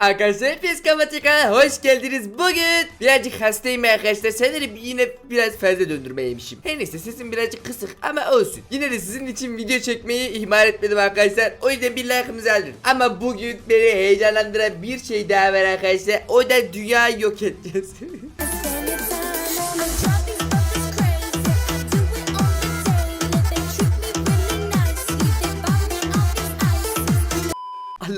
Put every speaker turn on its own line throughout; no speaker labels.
Arkadaşlar hepiniz Kamatika'ya hoş geldiniz. Bugün birazcık hastayım arkadaşlar. Sanırım yine biraz fazla döndürme yemişim. Her neyse sesim birazcık kısık ama olsun. Yine de sizin için video çekmeyi ihmal etmedim arkadaşlar. O yüzden bir like'ımızı alın. Ama bugün beni heyecanlandıran bir şey daha var arkadaşlar. O da dünyayı yok edeceğiz.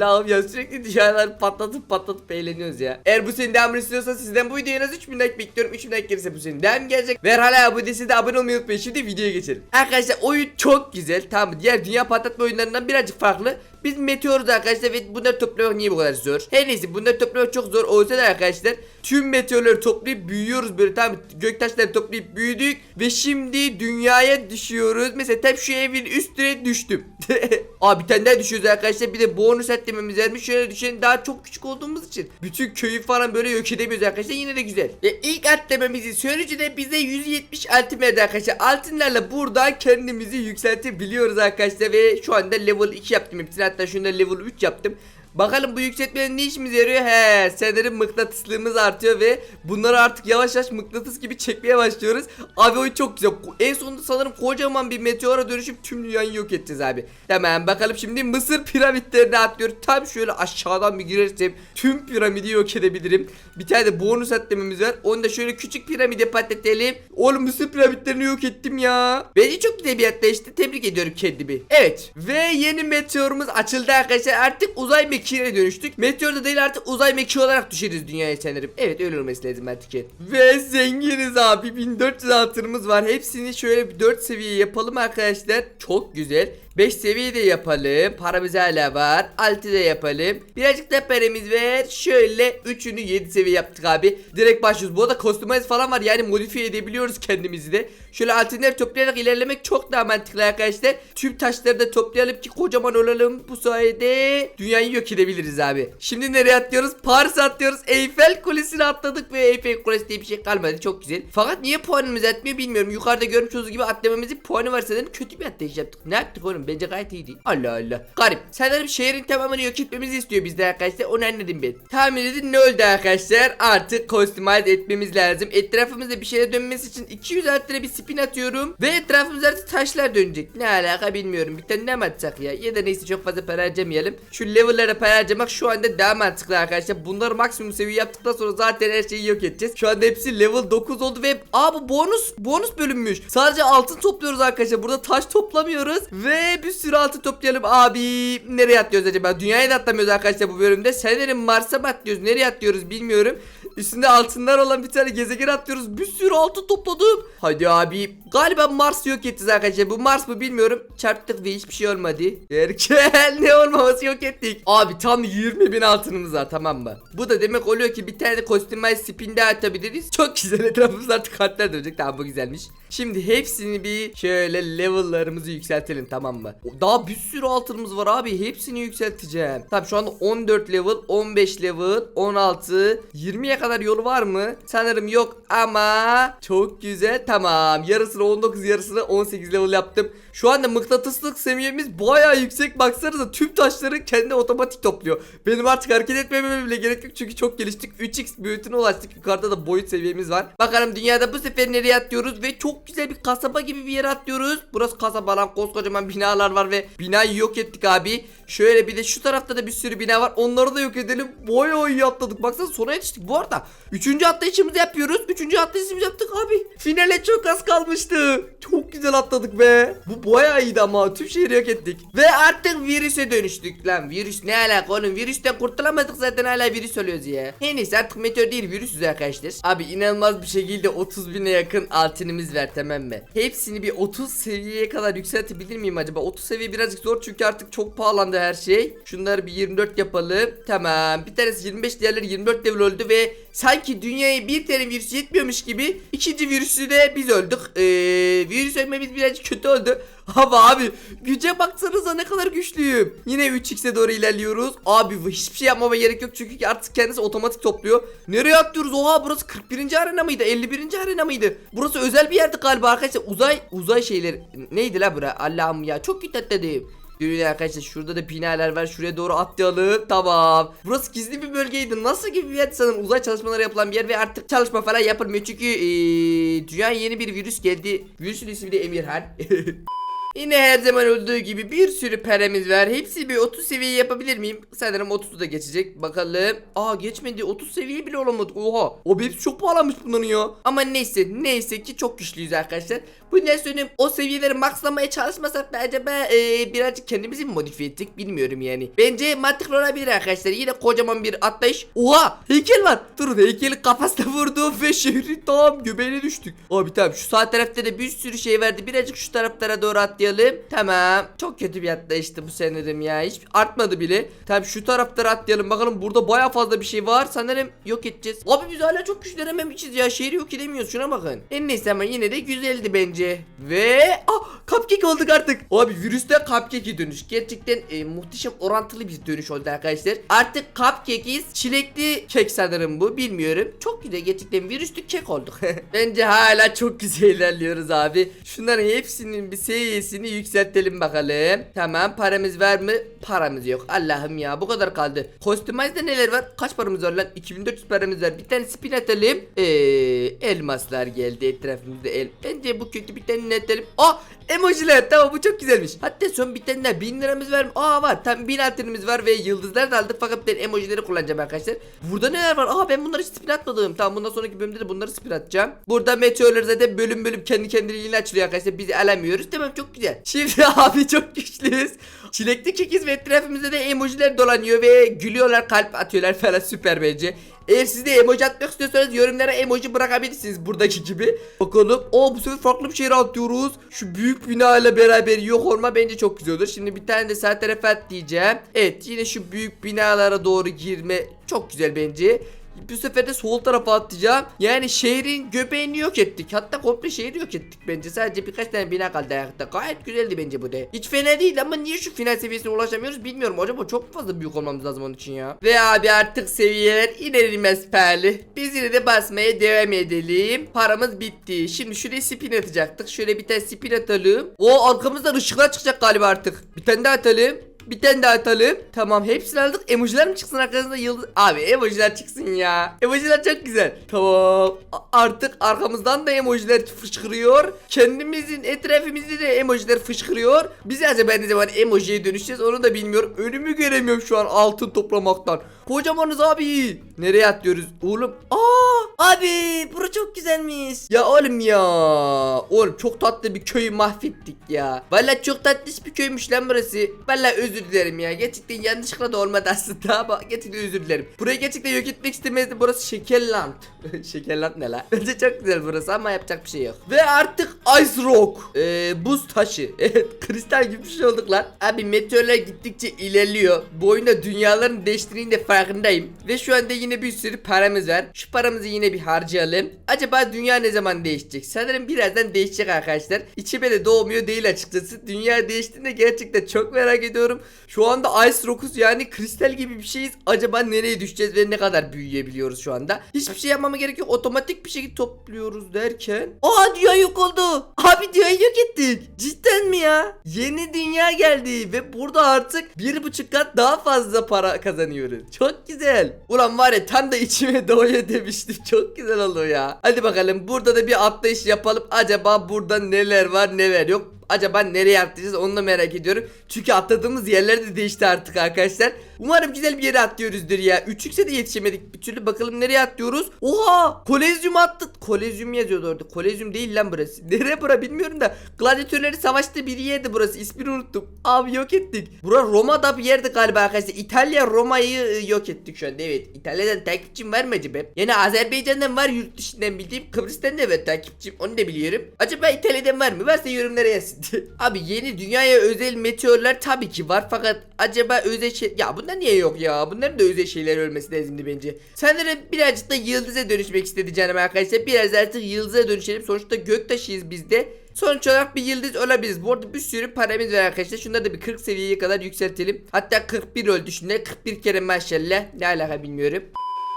Allah'ım ya sürekli dünyaları patlatıp patlatıp eğleniyoruz ya. Eğer bu senin devamını istiyorsan sizden bu videoya en az 3000 like bekliyorum. 3000 like gelirse bu senin devam gelecek. Ve hala abone değilse de abone olmayı unutmayın. Şimdi videoya geçelim. Arkadaşlar oyun çok güzel. Tamam? Diğer dünya patlatma oyunlarından birazcık farklı. Biz meteoruz arkadaşlar ve bunları toplamak niye bu kadar zor? Her neyse bunları toplamak çok zor olsa da arkadaşlar tüm meteorları toplayıp büyüyoruz böyle tamam göktaşları toplayıp büyüdük ve şimdi dünyaya düşüyoruz. Mesela tam şu evin üstüne düştüm. Abi bir tane daha düşüyoruz arkadaşlar. Bir de bonus atlamamız varmış. Şöyle düşen daha çok küçük olduğumuz için bütün köyü falan böyle yok edemiyoruz arkadaşlar. Yine de güzel. Ve ilk atlamamızın sonucu da bize 170 altın verdi arkadaşlar. Altınlarla buradan kendimizi yükseltebiliyoruz arkadaşlar ve şu anda level 2 yaptım hepsini. Hatta şunda level 3 yaptım. Bakalım bu yükseltmenin ne işimize yarıyor? He, sanırım mıknatıslığımız artıyor ve bunları artık yavaş yavaş mıknatıs gibi çekmeye başlıyoruz. Abi oyun çok güzel. En sonunda sanırım kocaman bir meteora dönüşüp tüm dünyayı yok edeceğiz abi. Tamam bakalım şimdi Mısır piramitlerine atlıyor. Tam şöyle aşağıdan bir girersem tüm piramidi yok edebilirim. Bir tane de bonus atlamamız var. Onu da şöyle küçük piramide patlatalım. Oğlum Mısır piramitlerini yok ettim ya. Bence çok güzel bir. Tebrik ediyorum kendimi. Evet. Ve yeni meteorumuz açıldı arkadaşlar. Artık uzay mekiğine dönüştük. Meteor da değil artık uzay mekiği olarak düşeriz dünyaya sanırım. Evet öyle olması lazım artık. Ve zenginiz abi. 1400 altınımız var. Hepsini şöyle bir 4 seviye yapalım arkadaşlar. Çok güzel. 5 seviye de yapalım. Paramız hala var. 6 da yapalım. Birazcık da paramız ver. Şöyle 3'ünü 7 seviye yaptık abi. Direkt başlıyoruz. Bu arada customize falan var. Yani modifiye edebiliyoruz kendimizi de. Şöyle altınları toplayarak ilerlemek çok daha mantıklı arkadaşlar. Tüm taşları da toplayalım ki kocaman olalım. Bu sayede dünyayı yok edebiliriz abi. Şimdi nereye atlıyoruz? Paris'e atlıyoruz. Eyfel Kulesi'ne atladık ve Eyfel Kulesi diye bir şey kalmadı. Çok güzel. Fakat niye puanımız atmıyor bilmiyorum. Yukarıda görmüş olduğunuz gibi atlamamızın puanı var sanırım. Kötü bir atlayış yaptık. Ne yaptık oğlum? Bence gayet iyiydi. Allah Allah. Garip. Sanırım şehrin tamamını yok etmemizi istiyor bizden arkadaşlar. Onu anladım ben. Tahmin edin ne oldu arkadaşlar? Artık customize etmemiz lazım. Etrafımızda bir şeyler dönmesi için 200 altına bir spin atıyorum. Ve etrafımızda artık taşlar dönecek. Ne alaka bilmiyorum. Bir tane ne mi atsak ya? Ya da neyse çok fazla para harcamayalım. Şu level'lara para harcamak şu anda daha mantıklı arkadaşlar. Bunları maksimum seviye yaptıktan sonra zaten her şeyi yok edeceğiz. Şu anda hepsi level 9 oldu ve aa bu bonus bonus bölünmüş. Sadece altın topluyoruz arkadaşlar. Burada taş toplamıyoruz ve bir sürü altın toplayalım. Abi nereye atlıyoruz acaba? Dünyaya da atlamıyoruz arkadaşlar bu bölümde. Sanırım Mars'a mı atlıyoruz? Nereye atlıyoruz bilmiyorum. Üstünde altınlar olan bir tane gezegen atlıyoruz. Bir sürü altın topladım. Hadi abi. Galiba Mars yok edeceğiz arkadaşlar. Bu Mars mı bilmiyorum. Çarptık ve hiçbir şey olmadı. Erkel ne olmaması yok ettik. Abi tam 20 bin altınımız var tamam mı? Bu da demek oluyor ki bir tane de kostümer spin daha atabiliriz. Çok güzel etrafımızda artık kartlar dönecek. Tamam bu güzelmiş. Şimdi hepsini bir şöyle level'larımızı yükseltelim tamam mı? Daha bir sürü altınımız var abi. Hepsini yükselteceğim. Tamam şu anda 14 level, 15 level, 16, 20'ye kadar yolu var mı? Sanırım yok ama çok güzel. Tamam. Yarısını 19, yarısını 18 level yaptım. Şu anda mıknatıslık seviyemiz bayağı yüksek. Baksanıza tüm taşları kendi otomatik topluyor. Benim artık hareket etmememe bile gerek yok çünkü çok geliştik. 3x boyutuna ulaştık. Yukarıda da boyut seviyemiz var. Bakalım dünyada bu sefer nereye atlıyoruz ve çok güzel bir kasaba gibi bir yere atlıyoruz. Burası kasaba lan koskocaman binalar var ve binayı yok ettik abi. Şöyle bir de şu tarafta da bir sürü bina var. Onları da yok edelim. Bayağı iyi atladık. Baksana sona yetiştik. Bu arada 3. atlayışımızı yapıyoruz. 3. atlayışımızı yaptık abi. Finale çok az kalmıştı. Çok güzel atladık be. Bu bayağı iyiydi ama tüm şehri yok ettik. Ve artık virüse dönüştük lan. Virüs ne alaka oğlum? Virüsten kurtulamadık zaten hala virüs oluyoruz ya. İyisi artık meteor değil virüsüz arkadaşlar. Abi inanılmaz bir şekilde 30 bine yakın altınımız var tamam mı? Hepsini bir 30 seviyeye kadar yükseltebilir miyim acaba? 30 seviye birazcık zor çünkü artık çok pahalandı her şey. Şunları bir 24 yapalım. Tamam. Bir tanesi 25 diğerleri 24 level oldu ve sanki dünyaya bir tane virüs yetmiyormuş gibi ikinci virüsü de biz öldük. Ee, virüs ölmemiz birazcık kötü oldu. Ama abi güce baksanıza ne kadar güçlüyüm. Yine 3x'e doğru ilerliyoruz. Abi hiçbir şey yapmama gerek yok çünkü artık kendisi otomatik topluyor. Nereye atlıyoruz? Oha burası 41. arena mıydı? 51. arena mıydı? Burası özel bir yerdi galiba arkadaşlar. Uzay uzay şeyleri neydi la bura? Allah'ım ya çok kötü atladım. Yürüyün arkadaşlar şurada da binalar var. Şuraya doğru atlayalım. Tamam. Burası gizli bir bölgeydi. Nasıl gibi bir yer sanırım uzay çalışmaları yapılan bir yer ve artık çalışma falan yapılmıyor. Çünkü eee dünyaya yeni bir virüs geldi. Virüsün ismi de Emirhan. Yine her zaman olduğu gibi bir sürü peremiz var. Hepsi bir 30 seviye yapabilir miyim? Sanırım 30'u da geçecek. Bakalım. Aa geçmedi. 30 seviye bile olamadık. Oha. O hepsi çok pahalanmış bunların ya. Ama neyse. Neyse ki çok güçlüyüz arkadaşlar. Bu ne söyleyeyim o seviyeleri maxlamaya çalışmasak da acaba eee, birazcık kendimizi mi modifiye ettik bilmiyorum yani. Bence mantıklı olabilir arkadaşlar. Yine kocaman bir atlayış. Oha heykel var. Durun heykeli kafasına vurdum ve şehrin tam göbeğine düştük. Abi tamam şu sağ tarafta da bir sürü şey vardı. Birazcık şu taraflara doğru atlayalım. Tamam. Çok kötü bir atlayıştı bu sanırım ya. Hiç artmadı bile. Tamam şu taraflara atlayalım. Bakalım burada baya fazla bir şey var. Sanırım yok edeceğiz. Abi biz hala çok güçlenememişiz ya. Şehri yok edemiyoruz. Şuna bakın. En neyse ama yine de güzeldi bence. Ve ah cupcake olduk artık. Abi virüste cupcake'e dönüş. Gerçekten e, muhteşem orantılı bir dönüş oldu arkadaşlar. Artık cupcake'iz. Çilekli kek sanırım bu. Bilmiyorum. Çok güzel gerçekten virüslü kek olduk. bence hala çok güzel ilerliyoruz abi. Şunların hepsinin bir seviyesini yükseltelim bakalım. Tamam paramız var mı? Paramız yok. Allah'ım ya bu kadar kaldı. Kostümizde neler var? Kaç paramız var lan? 2400 paramız var. Bir tane spin atalım. Eee elmaslar geldi etrafımızda el. Bence bu kötü bir tane atalım. Aa emojiler tamam bu çok güzelmiş. Hatta son daha 1000 liramız var mı? Aa var. Tam 1000 altınımız var ve yıldızlar da aldık fakat ben emojileri kullanacağım arkadaşlar. Burada neler var? Aa ben bunları hiç spin atmadım. Tamam bundan sonraki bölümde de bunları spin atacağım. Burada meteorlar zaten bölüm bölüm kendi kendiliğiyle açılıyor arkadaşlar. Bizi alamıyoruz. Tamam çok güzel. Şimdi abi çok güçlüyüz. Çilekli kekiz ve etrafımızda da emojiler dolanıyor ve gülüyorlar kalp atıyorlar falan süper bence. Eğer siz de emoji atmak istiyorsanız yorumlara emoji bırakabilirsiniz buradaki gibi. Bakalım. O bu sefer farklı bir şehre atlıyoruz. Şu büyük bina ile beraber yok olma bence çok güzel olur. Şimdi bir tane de sağ tarafa atlayacağım. Evet yine şu büyük binalara doğru girme çok güzel bence. Bu sefer de sol tarafa atlayacağım. Yani şehrin göbeğini yok ettik. Hatta komple şehri yok ettik bence. Sadece birkaç tane bina kaldı ayakta. Gayet güzeldi bence bu de. Hiç fena değil ama niye şu final seviyesine ulaşamıyoruz bilmiyorum. Acaba çok fazla büyük olmamız lazım onun için ya. Ve abi artık seviyeler inerilmez perli. Biz yine de basmaya devam edelim. Paramız bitti. Şimdi şuraya spin atacaktık. Şöyle bir tane spin atalım. O arkamızdan ışıklar çıkacak galiba artık. Bir tane daha atalım. Bir tane daha atalım. Tamam hepsini aldık. Emojiler mi çıksın arkamızda yıldız? Abi emojiler çıksın ya. Emojiler çok güzel. Tamam. Artık arkamızdan da emojiler fışkırıyor. Kendimizin etrafımızda da emojiler fışkırıyor. Biz acaba ne zaman emojiye dönüşeceğiz onu da bilmiyorum. Önümü göremiyorum şu an altın toplamaktan. Kocamanız abi. Nereye atlıyoruz oğlum? Aa abi bura çok güzelmiş. Ya oğlum ya. Oğlum çok tatlı bir köyü mahvettik ya. Valla çok tatlış bir köymüş lan burası. Valla özür dilerim ya. Gerçekten yanlışlıkla da olmadı aslında ama gerçekten özür dilerim. Burayı gerçekten yok etmek istemezdim. Burası Şekerland. Şekerland ne lan? Bence çok güzel burası ama yapacak bir şey yok. Ve artık Ice Rock. Ee, buz taşı. Evet kristal gibi bir şey olduk lan. Abi meteorlar gittikçe ilerliyor. Bu oyunda dünyaların değiştiğinin de farkındayım. Ve şu anda yine bir sürü paramız var. Şu paramızı yine bir harcayalım. Acaba dünya ne zaman değişecek? Sanırım birazdan değişecek arkadaşlar. İçime de doğmuyor değil açıkçası. Dünya değiştiğinde gerçekten çok merak ediyorum. Şu anda Ice Rock'uz yani kristal gibi bir şeyiz. Acaba nereye düşeceğiz ve ne kadar büyüyebiliyoruz şu anda? Hiçbir şey yapmama gerek yok. Otomatik bir şekilde topluyoruz derken. Aa dünya yok oldu. Abi dünyayı yok ettik. Cidden mi ya? Yeni dünya geldi ve burada artık bir buçuk kat daha fazla para kazanıyoruz. Çok güzel. Ulan var ya tam da içime doğuyor demiştim. Çok güzel oldu ya. Hadi bakalım burada da bir atlayış yapalım. Acaba burada neler var neler yok. Acaba nereye atlayacağız onu da merak ediyorum. Çünkü atladığımız yerler de değişti artık arkadaşlar. Umarım güzel bir yere atlıyoruzdur ya. 3x'e de yetişemedik bir türlü. Bakalım nereye atlıyoruz. Oha! Kolezyum attık. Kolezyum yazıyordu orada. Kolezyum değil lan burası. Nereye bura bilmiyorum da. Gladyatörleri savaştığı bir yerdi burası. İsmini unuttum. Abi yok ettik. Bura Roma'da bir yerdi galiba arkadaşlar. İtalya Roma'yı e, yok ettik şu anda. Evet. İtalya'dan takipçim var mı acaba? Yani Azerbaycan'dan var yurt dışından bildiğim. Kıbrıs'tan da var takipçim. Onu da biliyorum. Acaba İtalya'dan var mı? Varsa yorumlara yazsın. Abi yeni dünyaya özel meteorlar tabii ki var. Fakat acaba özel şey... Ya bunlar niye yok ya? Bunların da özel şeyler ölmesi lazımdı bence. Sanırım birazcık da yıldıza dönüşmek istedi canım arkadaşlar. Biraz artık yıldıza dönüşelim. Sonuçta göktaşıyız biz de. Sonuç olarak bir yıldız olabiliriz. Bu arada bir sürü paramız var arkadaşlar. Şunları da bir 40 seviyeye kadar yükseltelim. Hatta 41 oldu şimdi. 41 kere maşallah. Ne alaka bilmiyorum.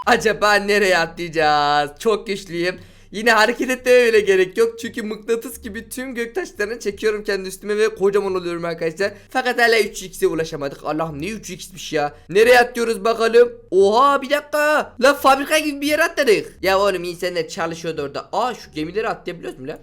Acaba nereye atlayacağız? Çok güçlüyüm. Yine hareket etmeye bile gerek yok. Çünkü mıknatıs gibi tüm göktaşlarını çekiyorum kendi üstüme ve kocaman oluyorum arkadaşlar. Fakat hala 3x'e ulaşamadık. Allah'ım ne 3x'miş ya. Nereye atlıyoruz bakalım? Oha bir dakika. La fabrika gibi bir yere atladık. Ya oğlum insanlar çalışıyordu orada. Aa şu gemileri atlayabiliyoruz mu lan?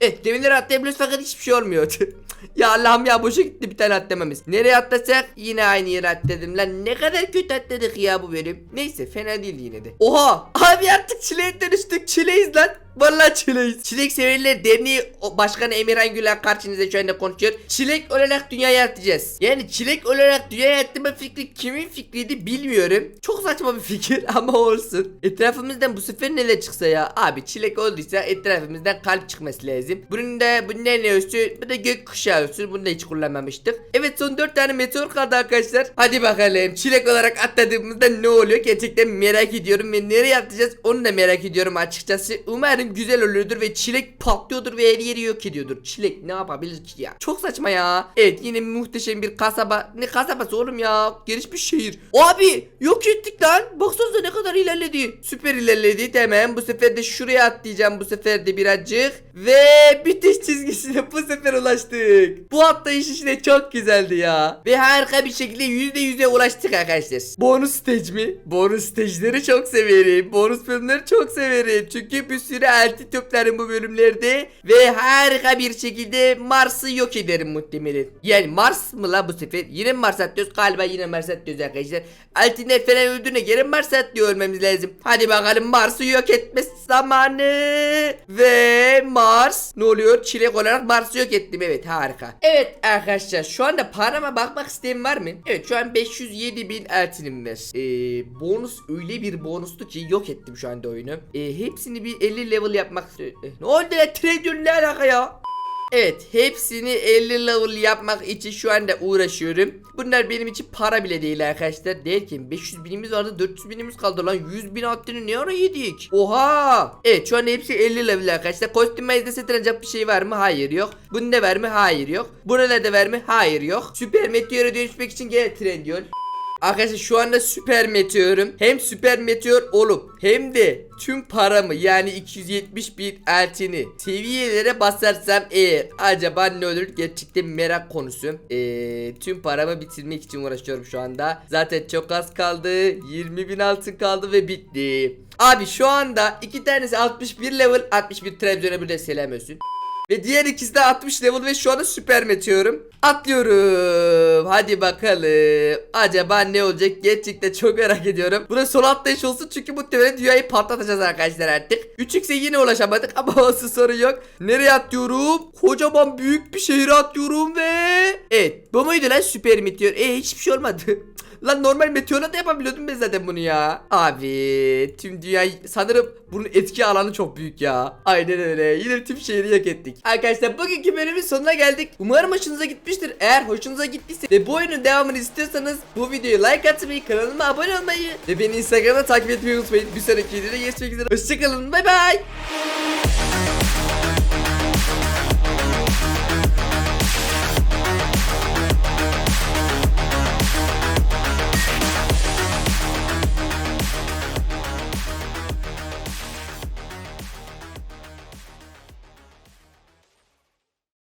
Evet gemileri atlayabiliyoruz fakat hiçbir şey olmuyor. ya Allah'ım ya boşa gitti bir tane atlamamız. Nereye atlasak yine aynı yere atladım lan. Ne kadar kötü atladık ya bu bölüm. Neyse fena değil yine de. Oha abi artık çileğe dönüştük çileğiz lan. Vallahi çileğiz. Çilek Severler Derneği Başkanı Emirhan Güler karşınızda şu anda konuşuyor. Çilek olarak dünyayı atacağız. Yani çilek olarak dünyayı atma fikri kimin fikriydi bilmiyorum. Çok saçma bir fikir ama olsun. Etrafımızdan bu sefer neler çıksa ya. Abi çilek olduysa etrafımızdan kalp çıkması lazım. Bunun da bu ne olsun? Bu da gök kuşağı olsun. Bunu da hiç kullanmamıştık. Evet son 4 tane meteor kaldı arkadaşlar. Hadi bakalım. Çilek olarak atladığımızda ne oluyor? Gerçekten merak ediyorum ve nereye atacağız onu da merak ediyorum açıkçası. Umarım güzel oluyordur ve çilek patlıyordur ve her yeri yok ediyordur. Çilek ne yapabilir ki ya? Çok saçma ya. Evet yine muhteşem bir kasaba. Ne kasabası oğlum ya? Gelişmiş şehir. Abi yok ettik lan. Baksanıza ne kadar ilerledi. Süper ilerledi. Tamam bu sefer de şuraya atlayacağım bu sefer de birazcık. Ve bitiş çizgisine bu sefer ulaştık. Bu atlayış işte çok güzeldi ya. Ve harika bir şekilde %100'e ulaştık arkadaşlar. Bonus stage mi? Bonus stage'leri çok severim. Bonus bölümleri çok severim. Çünkü bir sürü elti toplarım bu bölümlerde. Ve harika bir şekilde Mars'ı yok ederim muhtemelen. Yani Mars mı la bu sefer? Yine Mars atlıyoruz? Galiba yine Mars atlıyoruz arkadaşlar. Eltinler falan öldüğüne göre Mars atlıyor ölmemiz lazım. Hadi bakalım Mars'ı yok etme zamanı. Ve Mars ne oluyor? Çilek olarak Mars'ı yok ettim. Evet harika. Evet arkadaşlar şu anda parama bakmak isteyen var mı? Evet şu an 507 bin eltinim var. Ee, bonus öyle bir bonustu ki yok ettim şu anda oyunu. Ee, hepsini bir 50 level yapmak istiyorum. Eh, ne oldu ya? Ne alaka ya? Evet hepsini 50 level yapmak için şu anda uğraşıyorum. Bunlar benim için para bile değil arkadaşlar. Derken 500 binimiz vardı 400 binimiz kaldı lan 100 bin attığını ne ara yedik? Oha. Evet şu anda hepsi 50 level arkadaşlar. Kostümizde satılacak bir şey var mı? Hayır yok. Bunda var mı? Hayır yok. Buralarda var mı? Hayır yok. Süper meteora dönüşmek için gel Trendyol. Arkadaşlar şu anda süper meteorum. Hem süper meteor olup hem de tüm paramı yani 270 bin altini seviyelere basarsam eğer acaba ne olur gerçekten merak konusu. Ee, tüm paramı bitirmek için uğraşıyorum şu anda. Zaten çok az kaldı. 20 bin altın kaldı ve bitti. Abi şu anda iki tanesi 61 level 61 televizyona bir de selam olsun. Ve diğer ikisi de 60 level ve şu anda süper meteorum. Atlıyorum. Hadi bakalım. Acaba ne olacak? Gerçekten çok merak ediyorum. Bu da son atlayış olsun çünkü muhtemelen dünyayı patlatacağız arkadaşlar artık. 3x'e yine ulaşamadık ama olsun sorun yok. Nereye atlıyorum? Kocaman büyük bir şehre atlıyorum ve... Evet bu muydu lan süper meteor? E hiçbir şey olmadı. Lan normal meteorla da yapabiliyordum ben zaten bunu ya. Abi tüm dünya sanırım bunun etki alanı çok büyük ya. Aynen öyle. Yine tüm şehri yok ettik. Arkadaşlar bugünkü bölümün sonuna geldik. Umarım hoşunuza gitmiştir. Eğer hoşunuza gittiyse ve bu oyunun devamını istiyorsanız bu videoyu like atmayı, kanalıma abone olmayı ve beni Instagram'da takip etmeyi unutmayın. Bir sonraki videoda görüşmek üzere. Hoşçakalın. Bay bay.